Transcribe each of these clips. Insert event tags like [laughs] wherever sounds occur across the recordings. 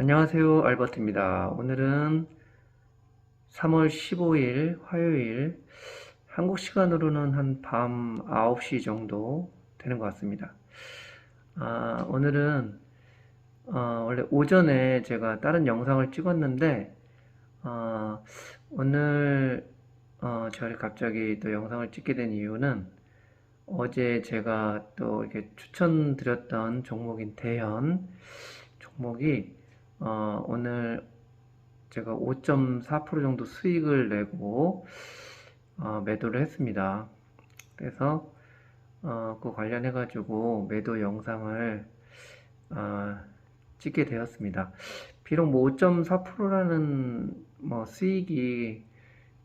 안녕하세요. 알버트입니다. 오늘은 3월 15일 화요일 한국 시간으로는 한 밤 9시 정도 되는 것 같습니다. 아, 오늘은 어, 원래 오전에 제가 다른 영상을 찍었는데 어, 오늘 어, 저희 갑자기 또 영상을 찍게 된 이유는 어제 제가 또 이렇게 추천드렸던 종목인 대현 종목이 어, 오늘 제가 5.4% 정도 수익을 내고 어, 매도를 했습니다. 그래서 어, 그 관련해 가지고 매도 영상을 어, 찍게 되었습니다. 비록 뭐 5.4%라는 뭐 수익이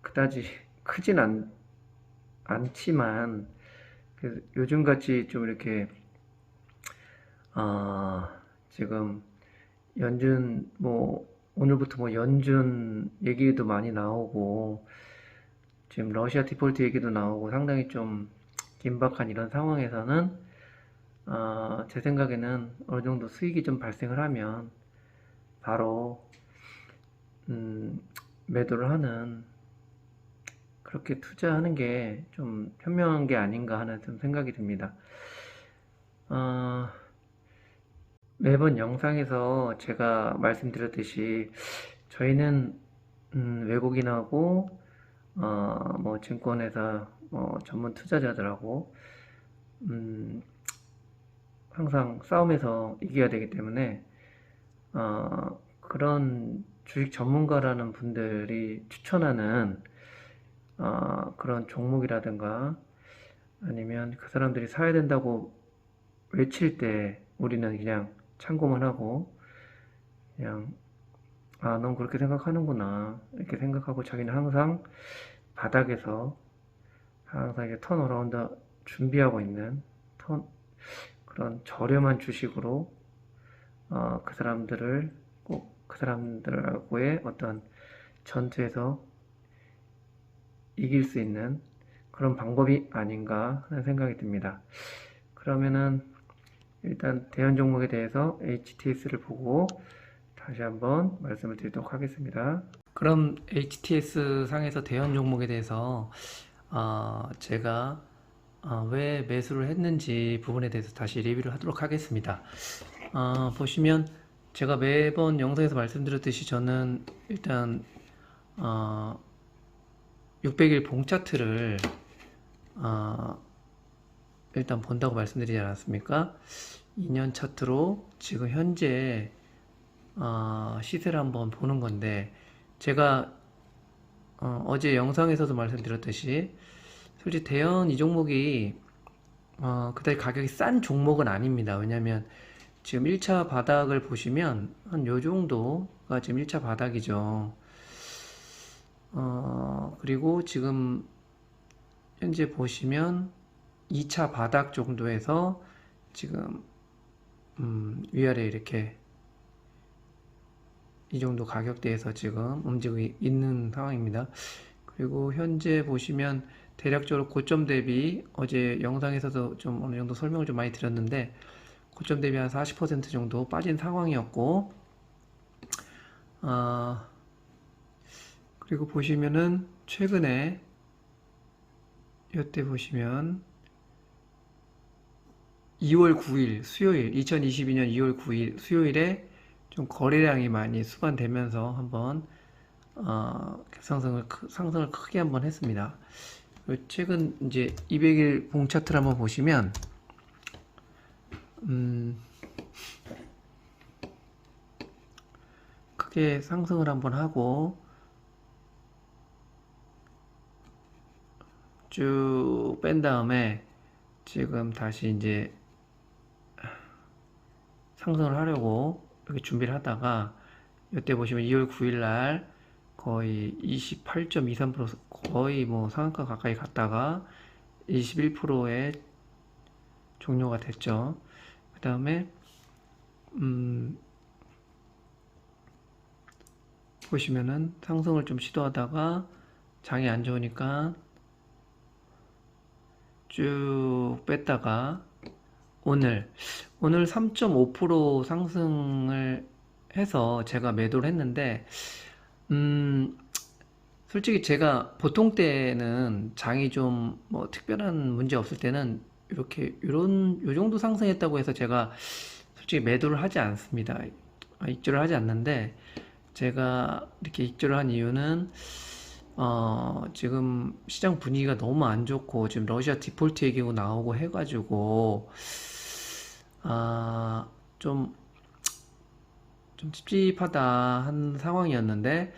그다지 [laughs] 크진 않, 않지만 그 요즘같이 좀 이렇게 어, 지금 연준 뭐 오늘부터 뭐 연준 얘기도 많이 나오고 지금 러시아 디폴트 얘기도 나오고 상당히 좀 긴박한 이런 상황에서는 어, 제 생각에는 어느 정도 수익이 좀 발생을 하면 바로 음, 매도를 하는 그렇게 투자하는 게 좀 현명한 게 아닌가 하는 좀 생각이 듭니다. 어, 매번 영상에서 제가 말씀드렸듯이 저희는 음, 외국인하고 어, 뭐 증권회사 뭐 전문 투자자들하고 음, 항상 싸움에서 이겨야 되기 때문에 어, 그런 주식 전문가라는 분들이 추천하는 어, 그런 종목이라든가 아니면 그 사람들이 사야 된다고 외칠 때 우리는 그냥 참고만 하고 그냥 아, 넌 그렇게 생각하는구나 이렇게 생각하고 자기는 항상 바닥에서 항상 이렇게 턴 어라운드 준비하고 있는 턴 그런 저렴한 주식으로 어, 그 사람들을 꼭 그 사람들하고의 어떤 전투에서 이길 수 있는 그런 방법이 아닌가 하는 생각이 듭니다. 그러면은 일단 대연 종목에 대해서 HTS를 보고 다시 한번 말씀을 드리도록 하겠습니다. 그럼 HTS 상에서 대연 종목에 대해서 어, 제가 어, 왜 매수를 했는지 부분에 대해서 다시 리뷰를 하도록 하겠습니다. 어, 보시면 제가 매번 영상에서 말씀드렸듯이 저는 일단 어, 600일 봉 차트를 어, 일단 본다고 말씀드리지 않았습니까? 2년 차트로 지금 현재 어, 시세를 한번 보는 건데 제가 어, 제 영상에서도 말씀드렸듯이 솔직히 대연 이 종목이 어, 그다지 가격이 싼 종목은 아닙니다. 왜냐면 지금 1차 바닥을 보시면 한 요 정도가 지금 1차 바닥이죠. 어, 그리고 지금 현재 보시면 2차 바닥 정도에서 지금 음, 위아래 이렇게 이 정도 가격대에서 지금 움직이고 있는 상황입니다. 그리고 현재 보시면 대략적으로 고점 대비 어제 영상에서도 좀 어느 정도 설명을 좀 많이 드렸는데 고점 대비 한 40% 정도 빠진 상황이었고 어, 그리고 보시면은 최근에 이때 보시면 2월 9일 수요일 2022년 2월 9일 수요일에 좀 거래량이 많이 수반되면서 한번 어, 상승을 크- 상승을 크게 한번 했습니다. 최근 이제 200일 봉 차트를 한번 보시면 음, 크게 상승을 한번 하고 쭉 뺀 다음에 지금 다시 이제 상승을 하려고 이렇게 준비를 하다가 이때 보시면 2월 9일 날 거의 28.23% 거의 뭐 상한가 가까이 갔다가 21%에 종료가 됐죠. 그 다음에 음 보시면은 상승을 좀 시도하다가 장이 안 좋으니까 쭉 뺐다가 오늘 오늘 3.5% 상승을 해서 제가 매도를 했는데, 음, 솔직히 제가 보통 때는 장이 좀 뭐 특별한 문제 없을 때는 이렇게 요런 요 정도 상승했다고 해서 제가 솔직히 매도를 하지 않습니다. 아, 익절을 하지 않는데 제가 이렇게 익절을 한 이유는 어, 지금 시장 분위기가 너무 안 좋고 지금 러시아 디폴트 얘기가 나오고 해가지고 아, 좀, 좀 찝찝하다 한 상황이었는데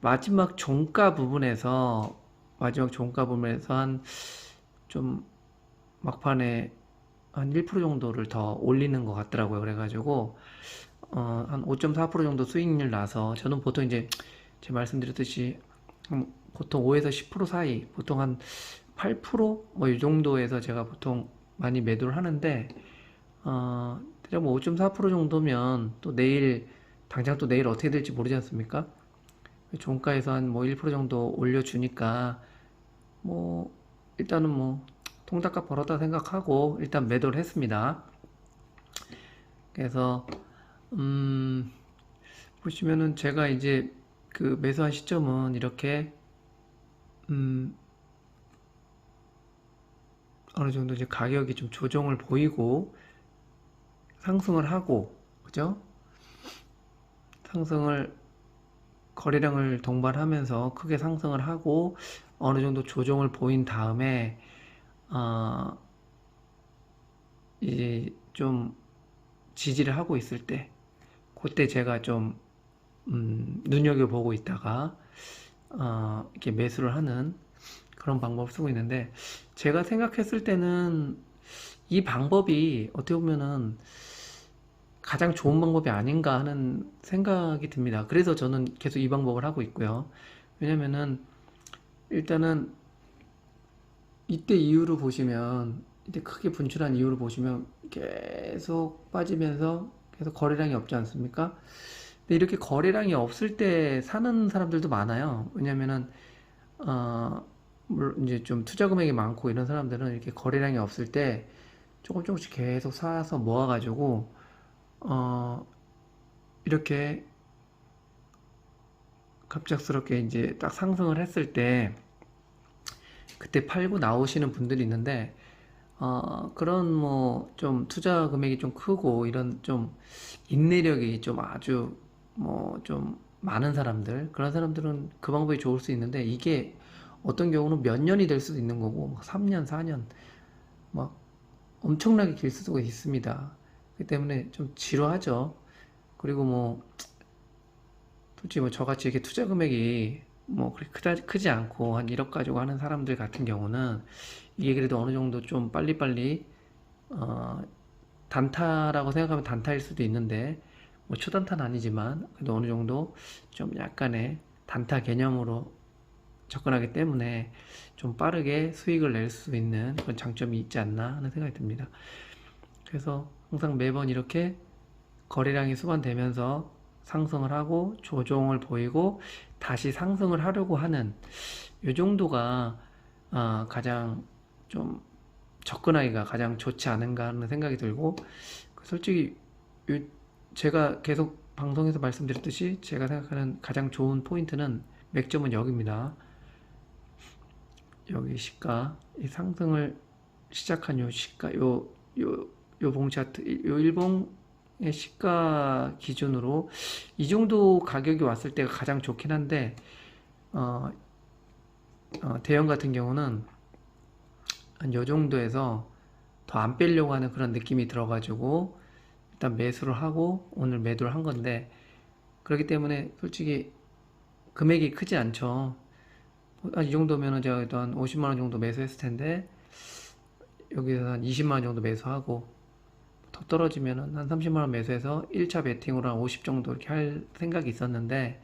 마지막 종가 부분에서 마지막 종가 부분에서 한 좀 막판에 한 1% 정도를 더 올리는 것 같더라고요. 그래가지고 어, 한 5.4% 정도 수익률 나서 저는 보통 이제 제가 말씀드렸듯이 음, 보통 5에서 10% 사이 보통 한 8%뭐 이 정도에서 제가 보통 많이 매도를 하는데 어, 대략 뭐5.4% 정도면 또 내일 당장 또 내일 어떻게 될지 모르지 않습니까? 종가에서 한 뭐 1% 정도 올려주니까 뭐 일단은 뭐 통닭값 벌었다 생각하고 일단 매도를 했습니다. 그래서 음 보시면은 제가 이제 그 매수한 시점은 이렇게 음 어느 정도 이제 가격이 좀 조정을 보이고 상승을 하고 그죠? 상승을 거래량을 동반하면서 크게 상승을 하고 어느 정도 조정을 보인 다음에 어, 이제 좀 지지를 하고 있을 때 그때 제가 좀 음, 눈여겨보고 있다가 어, 이렇게 매수를 하는 그런 방법을 쓰고 있는데 제가 생각했을 때는 이 방법이 어떻게 보면은 가장 좋은 방법이 아닌가 하는 생각이 듭니다. 그래서 저는 계속 이 방법을 하고 있고요. 왜냐면은 일단은 이때 이유로 보시면 이때 크게 분출한 이유로 보시면 계속 빠지면서 계속 거래량이 없지 않습니까? 근데 이렇게 거래량이 없을 때 사는 사람들도 많아요. 왜냐면은 어, 이제 좀 투자 금액이 많고 이런 사람들은 이렇게 거래량이 없을 때 조금 조금씩 계속 사서 모아가지고 어, 이렇게 갑작스럽게 이제 딱 상승을 했을 때 그때 팔고 나오시는 분들이 있는데 어, 그런 뭐 좀 투자 금액이 좀 크고 이런 좀 인내력이 좀 아주 뭐 좀 많은 사람들 그런 사람들은 그 방법이 좋을 수 있는데 이게 어떤 경우는 몇 년이 될 수도 있는 거고 막 3년, 4년 막 엄청나게 길 수도 있습니다. 그렇기 때문에 좀 지루하죠. 그리고 뭐 솔직히 뭐 저같이 이렇게 투자 금액이 뭐 그렇게 크다, 크지 않고 한 1억 가지고 하는 사람들 같은 경우는 이게 그래도 어느 정도 좀 빨리빨리 어, 단타라고 생각하면 단타일 수도 있는데 뭐 초단타는 아니지만 그래도 어느 정도 좀 약간의 단타 개념으로 접근하기 때문에 좀 빠르게 수익을 낼 수 있는 그런 장점이 있지 않나 하는 생각이 듭니다. 그래서 항상 매번 이렇게 거래량이 수반되면서 상승을 하고 조정을 보이고 다시 상승을 하려고 하는 이 정도가 어, 가장 좀 접근하기가 가장 좋지 않은가 하는 생각이 들고 솔직히 요- 제가 계속 방송에서 말씀드렸듯이 제가 생각하는 가장 좋은 포인트는 맥점은 여기입니다. 여기 시가 이 상승을 시작한 요 시가 요 요 요봉 차트 요 일봉의 시가 기준으로 이 정도 가격이 왔을 때가 가장 좋긴 한데 어, 어, 대형 같은 경우는 한 요 정도에서 더 안 빼려고 하는 그런 느낌이 들어가지고 일단 매수를 하고 오늘 매도를 한 건데 그렇기 때문에 솔직히 금액이 크지 않죠. 한이 정도면은 제가 일단 50만 원 정도 매수했을 텐데 여기서 한 20만 원 정도 매수하고 더 떨어지면은 한 30만 원 매수해서 1차 베팅으로 한 50 정도 이렇게 할 생각이 있었는데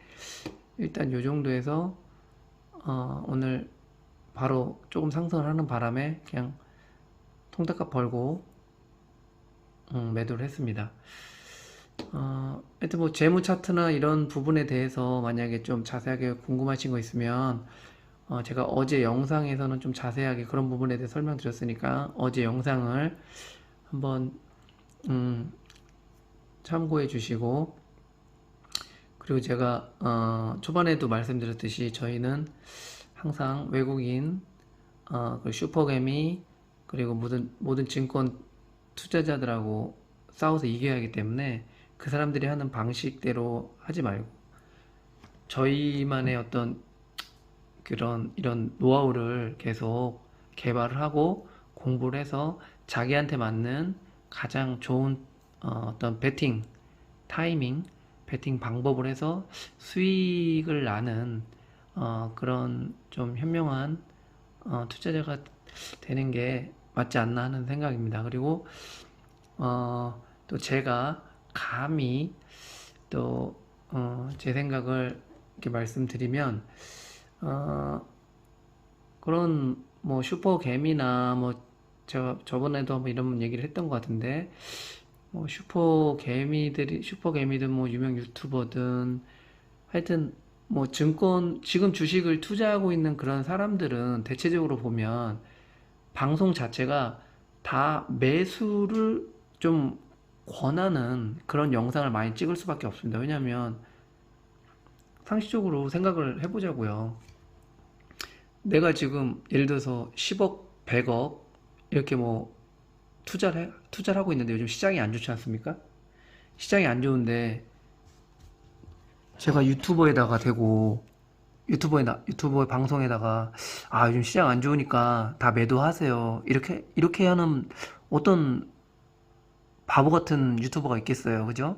일단 요 정도에서 어, 오늘 바로 조금 상승을 하는 바람에 그냥 통닭값 벌고 음, 매도를 했습니다. 어, 하여튼 뭐 재무 차트나 이런 부분에 대해서 만약에 좀 자세하게 궁금하신 거 있으면 어, 제가 어제 영상에서는 좀 자세하게 그런 부분에 대해 설명드렸으니까 어제 영상을 한번 음, 참고해 주시고. 그리고 제가 어, 초반에도 말씀드렸듯이 저희는 항상 외국인 어, 그 슈퍼개미 그리고 모든 모든 증권 투자자들하고 싸워서 이겨야 하기 때문에 그 사람들이 하는 방식대로 하지 말고 저희만의 어떤 그런 이런 노하우를 계속 개발을 하고 공부를 해서 자기한테 맞는 가장 좋은 어, 어떤 베팅 타이밍, 베팅 방법을 해서 수익을 나는 어, 그런 좀 현명한 어, 투자자가 되는 게 맞지 않나 하는 생각입니다. 그리고 어, 또 제가 감히 또 어, 제 생각을 이렇게 말씀드리면 어, 그런 뭐 슈퍼 개미나 뭐 제가 저번에도 한번 이런 얘기를 했던 것 같은데 뭐 슈퍼 개미들이 슈퍼 개미든 뭐 유명 유튜버든 하여튼 뭐 증권 지금 주식을 투자하고 있는 그런 사람들은 대체적으로 보면 방송 자체가 다 매수를 좀 권하는 그런 영상을 많이 찍을 수밖에 없습니다. 왜냐하면 상식적으로 생각을 해보자고요. 내가 지금 예를 들어서 10억, 100억 이렇게 뭐 투자를 해- 투자를 하고 있는데 요즘 시장이 안 좋지 않습니까? 시장이 안 좋은데 제가 유튜버에다가 대고 유튜버에 나, 유튜버 방송에다가 아 요즘 시장 안 좋으니까 다 매도하세요 이렇게 이렇게 하는 어떤 바보 같은 유튜버가 있겠어요 그죠?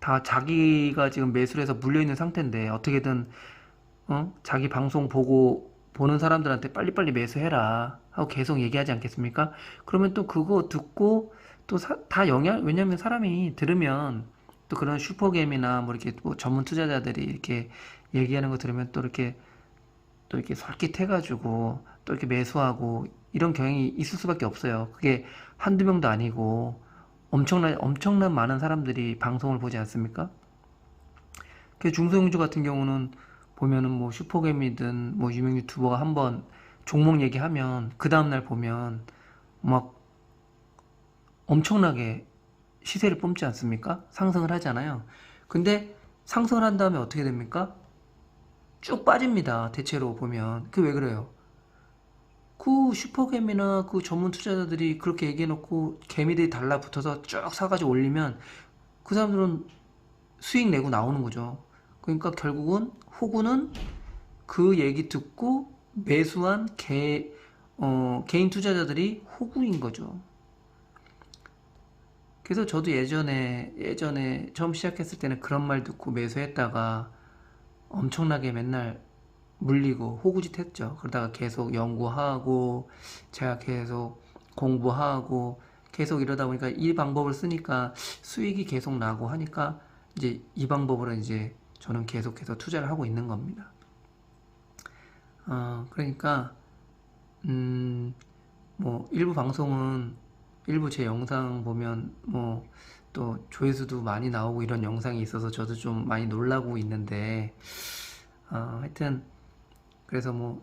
다 자기가 지금 매수를 해서 물려 있는 상태인데 어떻게든 어? 자기 방송 보고 보는 사람들한테 빨리빨리 매수해라 하고 계속 얘기하지 않겠습니까? 그러면 또 그거 듣고 또 다 영향 왜냐면 사람이 들으면 또 그런 슈퍼게임이나 뭐 이렇게 뭐 전문 투자자들이 이렇게 얘기하는 거 들으면 또 이렇게 또 이렇게 설깃해가지고 또 이렇게 매수하고 이런 경향이 있을 수밖에 없어요. 그게 한두 명도 아니고 엄청난 엄청난 많은 사람들이 방송을 보지 않습니까? 그 중소형주 같은 경우는 보면은 뭐 슈퍼게임이든 뭐 유명 유튜버가 한번 종목 얘기하면 그 다음날 보면 막 엄청나게 시세를 뿜지 않습니까? 상승을 하잖아요. 근데 상승을 한 다음에 어떻게 됩니까? 쭉 빠집니다. 대체로 보면. 그 왜 그래요? 그 슈퍼개미나 그 전문 투자자들이 그렇게 얘기해놓고 개미들이 달라붙어서 쭉 사가지고 올리면 그 사람들은 수익 내고 나오는 거죠. 그러니까 결국은 호구는 그 얘기 듣고 매수한 개, 어, 개인 투자자들이 호구인 거죠. 그래서 저도 예전에, 예전에 처음 시작했을 때는 그런 말 듣고 매수했다가 엄청나게 맨날 물리고 호구짓 했죠. 그러다가 계속 연구하고 제가 계속 공부하고 계속 이러다 보니까 이 방법을 쓰니까 수익이 계속 나고 하니까 이제 이 방법으로 이제 저는 계속해서 투자를 하고 있는 겁니다. 어, 그러니까 음, 뭐 일부 방송은 일부 제 영상 보면 뭐 또 조회수도 많이 나오고 이런 영상이 있어서 저도 좀 많이 놀라고 있는데 어, 하여튼 그래서 뭐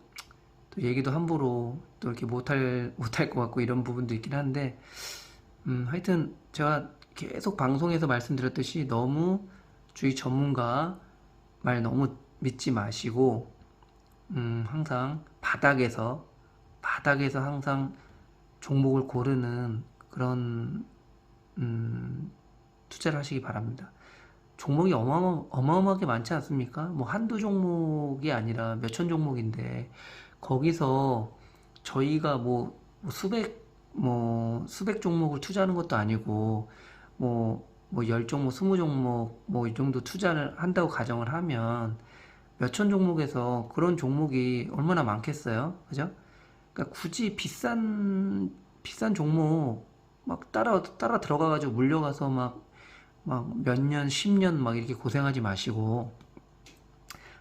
또 얘기도 함부로 또 이렇게 못할 [laughs] 못할 것 같고 이런 부분도 있긴 한데 음, 하여튼 제가 계속 방송에서 말씀드렸듯이 너무 주위 전문가 말 너무 믿지 마시고 음, 항상 바닥에서 바닥에서 항상 종목을 고르는 그런 음, 투자를 하시기 바랍니다. 종목이 어마어마, 어마어마하게 많지 않습니까? 뭐 한두 종목이 아니라 몇천 종목인데 거기서 저희가 뭐, 뭐 수백 뭐 수백 종목을 투자하는 것도 아니고 뭐 뭐열 종목, 스무 종목 뭐 이 정도 투자를 한다고 가정을 하면 몇천 종목에서 그런 종목이 얼마나 많겠어요? 그죠? 그러니까 굳이 비싼 비싼 종목 막 따라 따라 들어가 가지고 물려가서 막 막 몇 년, 십년막 이렇게 고생하지 마시고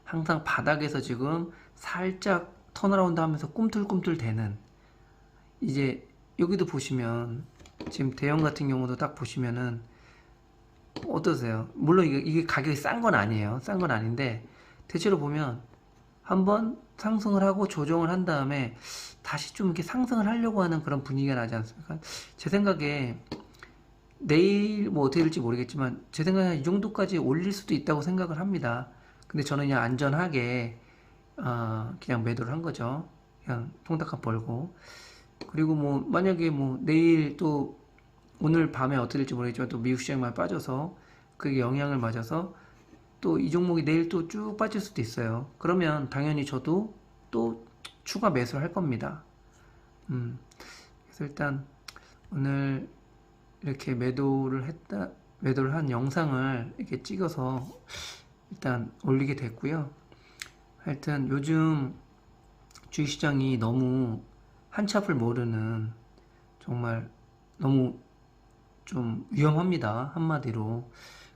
항상 바닥에서 지금 살짝 턴어라운드 하면서 꿈틀꿈틀 대는 이제 여기도 보시면 지금 대형 같은 경우도 딱 보시면은 어떠세요? 물론 이게, 이게 가격이 싼 건 아니에요. 싼 건 아닌데 대체로 보면 한번 상승을 하고 조정을 한 다음에 다시 좀 이렇게 상승을 하려고 하는 그런 분위기가 나지 않습니까? 제 생각에 내일 뭐 어떻게 될지 모르겠지만 제 생각에 이 정도까지 올릴 수도 있다고 생각을 합니다. 근데 저는 그냥 안전하게 어, 그냥 매도를 한 거죠. 그냥 통닭값 벌고 그리고 뭐 만약에 뭐 내일 또 오늘 밤에 어떻게 될지 모르겠지만 또 미국 많이 빠져서 그게 영향을 맞아서 또 이 종목이 내일 또 쭉 빠질 수도 있어요. 그러면 당연히 저도 또 추가 매수를 할 겁니다. 음, 그래서 일단 오늘 이렇게 매도를 했다, 매도를 한 영상을 이렇게 찍어서 일단 올리게 됐고요. 하여튼 요즘 주식시장이 너무 한치 앞을 모르는 정말 너무 좀 위험합니다. 한마디로.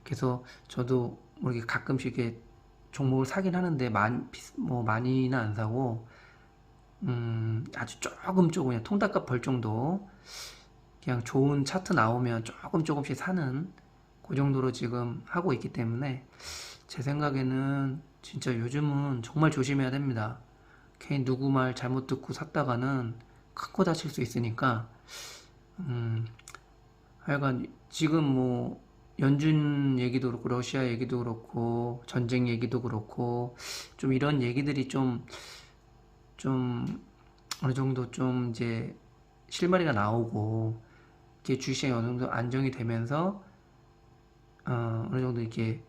그래서 저도 뭐 이렇게 가끔씩 이렇게 종목을 사긴 하는데 많이 뭐 많이는 안 사고 음 아주 조금 조금 그냥 통닭값 벌 정도 그냥 좋은 차트 나오면 조금 조금씩 사는 그 정도로 지금 하고 있기 때문에 제 생각에는 진짜 요즘은 정말 조심해야 됩니다. 괜히 누구 말 잘못 듣고 샀다가는 큰거 다칠 수 있으니까 음 하여간 지금 뭐 연준 얘기도 그렇고 러시아 얘기도 그렇고 전쟁 얘기도 그렇고 좀 이런 얘기들이 좀좀 어느 정도 좀 이제 실마리가 나오고 이게 주식시장이 어느 정도 안정이 되면서 어, 어느 정도 이렇게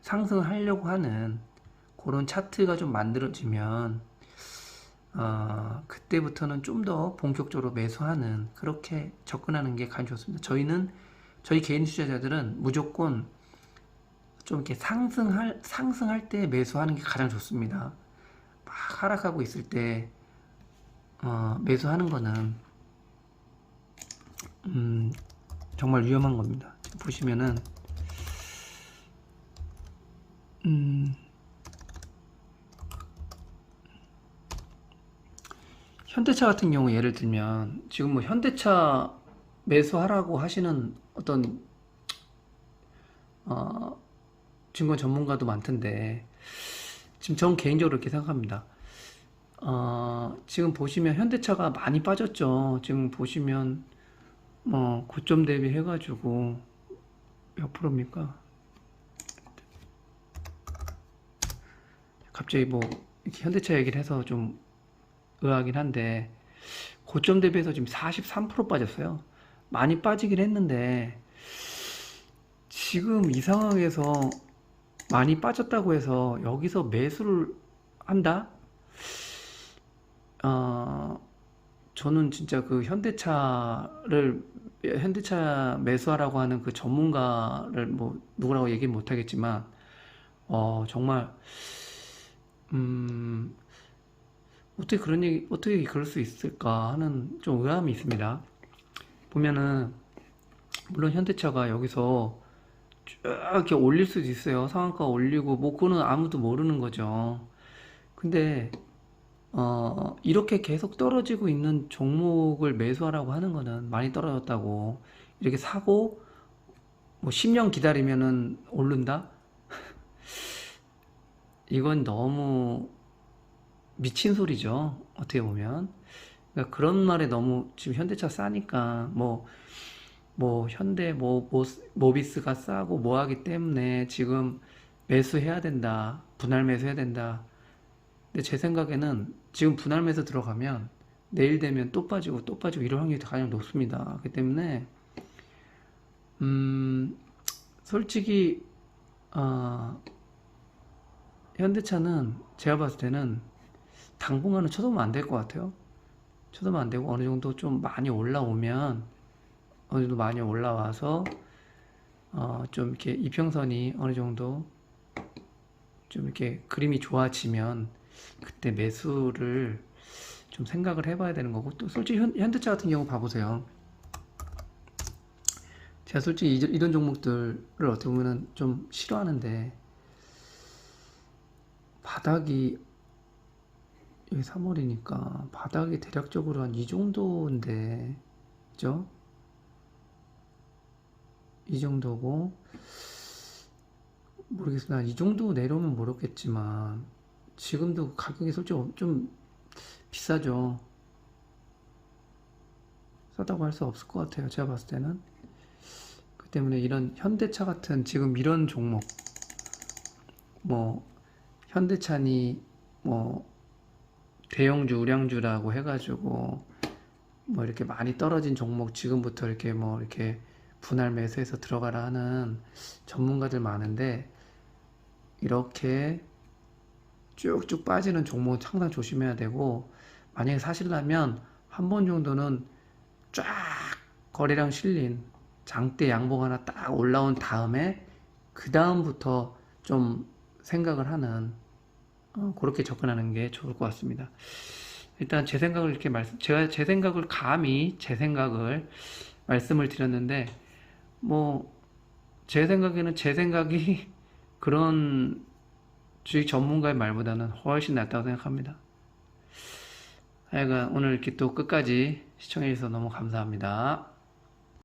상승을 하려고 하는 그런 차트가 좀 만들어지면 어, 그때부터는 좀 더 본격적으로 매수하는 그렇게 접근하는 게 가장 좋습니다. 저희는 저희 개인 투자자들은 무조건 좀 이렇게 상승할 상승할 때 매수하는 게 가장 좋습니다. 막 하락하고 있을 때 어, 매수하는 거는 음, 정말 위험한 겁니다. 보시면은 음, 현대차 같은 경우 예를 들면 지금 뭐 현대차 매수하라고 하시는 어떤 어, 증권 전문가도 많던데 지금 전 개인적으로 이렇게 생각합니다. 어, 지금 보시면 현대차가 많이 빠졌죠. 지금 보시면 뭐 고점 대비 해가지고 몇 프로입니까? 갑자기 뭐 이렇게 현대차 얘기를 해서 좀 의아하긴 한데 고점 대비해서 지금 43% 빠졌어요. 많이 빠지긴 했는데 지금 이 상황에서 많이 빠졌다고 해서 여기서 매수를 한다? 어, 저는 진짜 그 현대차를 현대차 매수하라고 하는 그 전문가를 뭐 누구라고 얘기 못 하겠지만 어, 정말 음, 어떻게 그런 얘기 어떻게 그럴 수 있을까 하는 좀 의아함이 있습니다. 보면은 물론 현대차가 여기서 쭉 이렇게 올릴 수도 있어요. 상한가 올리고 뭐 그거는 아무도 모르는 거죠. 근데 어 이렇게 계속 떨어지고 있는 종목을 매수하라고 하는 거는 많이 떨어졌다고 이렇게 사고 뭐 10년 기다리면은 오른다? [laughs] 이건 너무 미친 소리죠. 어떻게 보면. 그러니까 그런 말에 너무 지금 현대차 싸니까 뭐 뭐 현대 뭐 모, 모비스가 싸고 뭐 하기 때문에 지금 매수해야 된다. 분할 매수해야 된다. 근데 제 생각에는 지금 분할 매수 들어가면 내일 되면 또 빠지고 또 빠지고 이럴 확률이 가장 높습니다. 그렇기 때문에 음 솔직히 어, 현대차는 제가 봤을 때는 당분간은 쳐다보면 안 될 것 같아요. 쳐다보면 안 되고 어느 정도 좀 많이 올라오면 어느 정도 많이 올라와서 어, 좀 이렇게 이평선이 어느 정도 좀 이렇게 그림이 좋아지면 그때 매수를 좀 생각을 해봐야 되는 거고 또 솔직히 현, 현대차 같은 경우 봐보세요. 제가 솔직히 이- 이런 종목들을 어떻게 보면은 좀 싫어하는데 바닥이 여기 3월이니까 바닥이 대략적으로 한 이 정도인데 그죠? 이 정도고 모르겠습니다. 이 정도 내려오면 모르겠지만 지금도 가격이 솔직히 좀 비싸죠. 싸다고 할 수 없을 것 같아요. 제가 봤을 때는 때문에 이런 현대차 같은 지금 이런 종목, 뭐, 현대차니, 뭐, 대형주, 우량주라고 해가지고, 뭐 이렇게 많이 떨어진 종목 지금부터 이렇게 뭐 이렇게 분할 매수해서 들어가라 하는 전문가들 많은데, 이렇게 쭉쭉 빠지는 종목은 항상 조심해야 되고, 만약에 사실라면 한 번 정도는 쫙 거래량 실린 장대 양봉 하나 딱 올라온 다음에 그 다음부터 좀 생각을 하는 어, 그렇게 접근하는 게 좋을 것 같습니다. 일단 제 생각을 이렇게 말씀, 제가 제 생각을 감히 제 생각을 말씀을 드렸는데 뭐 제 생각에는 제 생각이 [laughs] 그런 주식 전문가의 말보다는 훨씬 낫다고 생각합니다. 하여간 오늘 이렇게 또 끝까지 시청해 주셔서 너무 감사합니다.